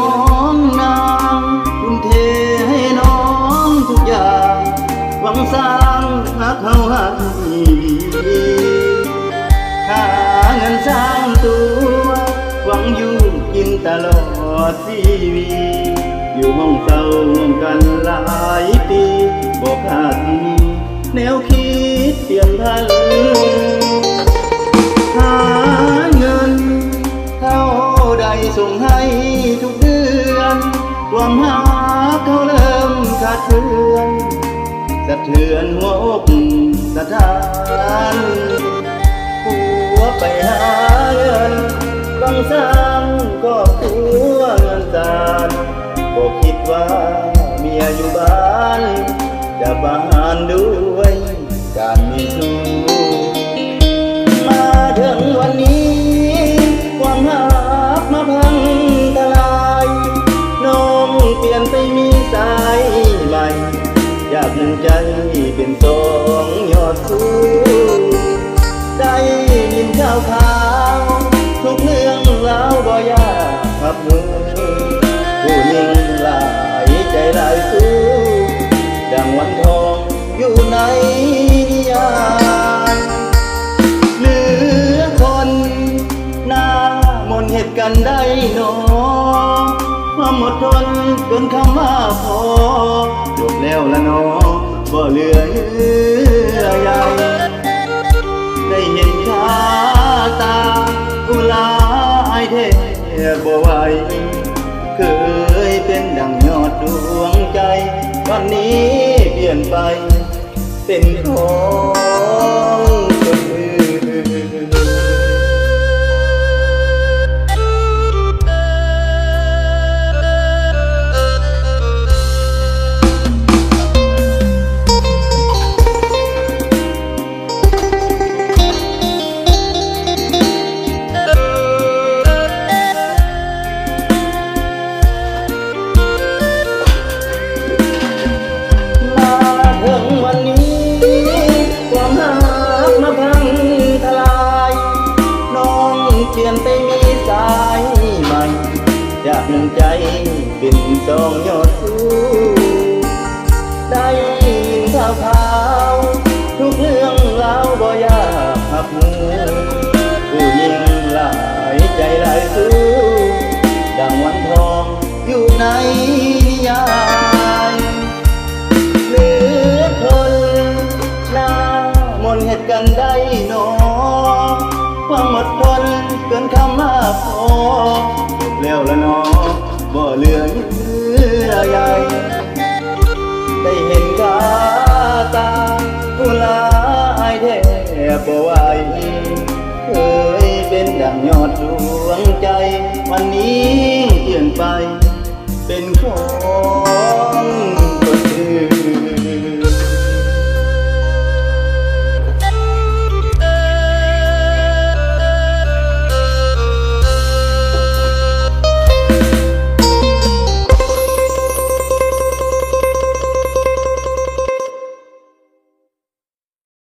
น้องนางคุณเทให้น้องทุกอย่าง หวังสร้างหาเขาหักหาเงินสร้างตัว หวังอยู่กินตลอดชีวิตอยู่ห้องเตาห้องกันหลายปีบอกขาดแนวคิดเปลี่ยนทัน เคือนสะเทือนหัวอกสะท้านหัวไปหาเงินต้องสร้างก็หัวเงินจานบอกคิดว่าเมียอยู่บ้าน จะบานด้วยการมีสู้มาถึงวันนี้ นใจเป็นสองยอดสู้ได้ยินข่าวข่าวทุกเรื่องราวบ่ยากขับมือผู้หญิงหลายใจหลายสู้ดังวันทองอยู่ในนิยายเหลือคนหน้ามนเหตุกันได้หนอความอดทนเกินคำว่าพอจบ แล้วละหนอบ่เหลือเยื่อใยได้เห็นขาตาอุลาไอเทบ่ไหวเคยเป็นดังยอดดวงใจ วันนี้เปลี่ยนไป เป็นของ เป็นสองยอดสูได้ยินข่าวข่าวทุกเรื่องราวบ่อยากหักมือผู้หญิงหลายใจหลายสู้ดังวันทองอยู่ในนิยายเหลือทนหน้ามนต์เหตุกันได้หนอความอดทนเกินคำมาพอ บ่ไหวเคยเป็นดั่งยอดดวงใจ วันนี้เปลี่ยนไปเป็นของ